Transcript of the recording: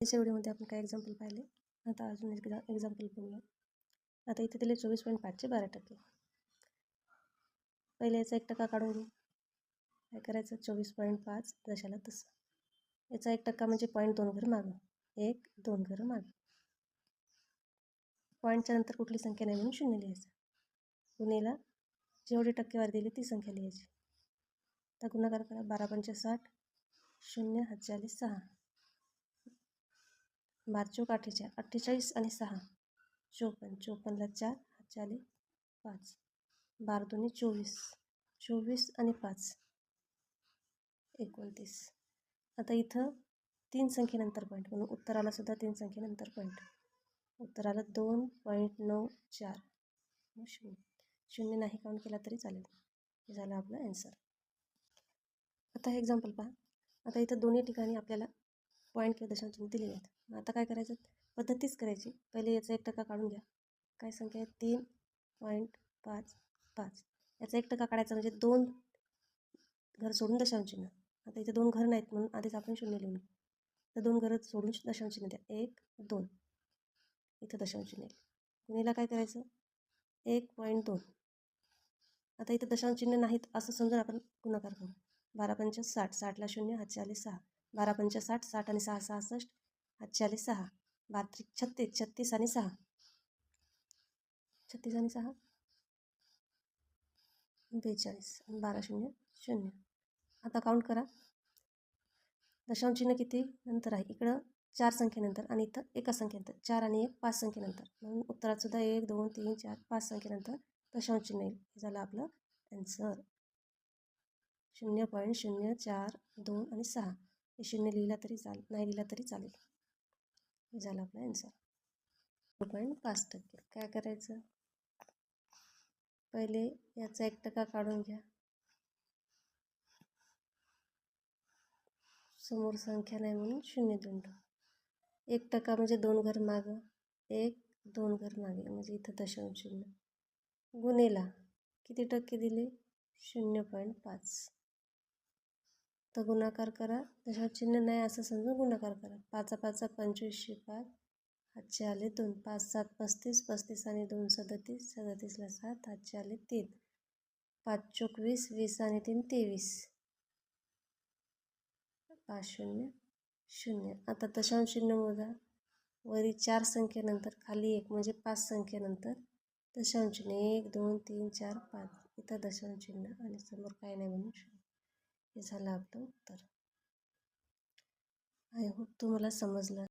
याच्या व्हिडिओमध्ये आपण काय एक्झाम्पल पाहिले. आता अजून एक एक्झाम्पल बघूया. आता इथे दिले चोवीस पॉईंट पाचशे बारा टक्के. पहिले याचा एक टक्का काढून घेऊ काय करायचं? चोवीस पॉईंट पाच जशाला तसं. याचा एक टक्का म्हणजे पॉईंट दोन घर मागं एक दोन घरं मागं पॉईंटच्या नंतर कुठली संख्या नाही म्हणून शून्य लिहायचं. गुन्हेला जेवढी टक्केवारी दिली ती संख्या लिहायची. आता गुन्हा करा. बारा पंचे साठ शून्य हजार सहा. बार चौक अठ्ठेचाळीस अठ्ठेचाळीस आणि सहा. चोपन्न चोपन्नला चार हत्याली पाच. बार दोन्ही चोवीस चोवीस आणि पाच. एकोणतीस. आता इथं तीन संख्येनंतर पॉईंट म्हणून उत्तराला सुद्धा तीन संख्येनंतर पॉईंट उत्तराला दोन पॉईंट नऊ चार. शून्य. शून्य नाही काउंट केला तरी चालेल. हे झालं आपलं ॲन्सर आता हे एक्झाम्पल पहा. आता इथं दोन्ही ठिकाणी आपल्याला पॉईंट किंवा दशांश दिले आहेत. मग आता काय करायचं? पद्धतीच करायची. पहिले याचा एक टक्का काढून घ्या. काय संख्या आहे? तीन पॉईंट पाच पाच. याचा एक टक्का काढायचा म्हणजे दोन घर सोडून दशांश चिन्ह आता इथे दोन घर नाहीत म्हणून आधीच आपण शून्य लिहून तर दोन घरं सोडून दशांश चिन्ह द्या. एक दोन. इथं दशांश चिन्ह गुन्हेला काय करायचं? एक पॉईंट दोन. आता इथं दशांश चिन्ह नाहीत असं समजून आपण गुणाकार करू. बारा पंच साठ. साठला शून्य हा चाळीस सहा. बारा पंच साठ साठ आणि सहा सहासष्ट हा चाळीस सहा बारा छत्तीस छत्तीस आणि सहा. छत्तीस आणि सहा? बेचाळीस बारा शून्य शून्य. आता काउंट करा. दशांश चिन्ह किती? नंतर आहे. इकडं चार संख्येनंतर आणि इथं एका संख्येनंतर. चार आणि एक पाच संख्येनंतर. म्हणून उत्तरात सुद्धा एक दोन तीन चार पाच संख्येनंतर दशांश चिन्ह येईल. हे झालं आपलं ॲन्सर शून्य पॉईंट शून्य चार दोन आणि सहा. हे शून्य लिहिला तरी चाल नाही लिहिला तरी चालेल. हे झालं आपलं ॲन्सर पॉईंट पाच टक्के. काय करायचं? पहिले याचा एक टक्का काढून घ्या. समोर संख्या नाही म्हणून शून्य देऊन टाकू. एक टक्का म्हणजे दोन घर मागं. एक दोन घर मागे. म्हणजे इथं दशांश शून्य. गुन्हेला किती टक्के दिले? शून्य पॉईंट पाच. तर गुणाकार करा. दशांश चिन्ह नाही असं समजून गुणाकार करा. पाचा पाचा पंचवीसशे पाच. हातचे आले दोन. पाच सात पस्तीस. पस्तीस आणि दोन सदतीस. सदतीसला सात. हातचे आले तीन. पाच चोक वीस. वीस आणि तीन तेवीस. पाच शून्य. शून्य. आता दशांश चिन्ह मोजा. वरी चार संख्येनंतर खाली एक म्हणजे पाच संख्येनंतर दशांश चिन्ह एक दोन तीन चार पाच. इथं दशांश चिन्ह आणि समोर काय नाही म्हणून शून्य हे झालं आपलं उत्तर. आय होप तुम्हाला समजलं.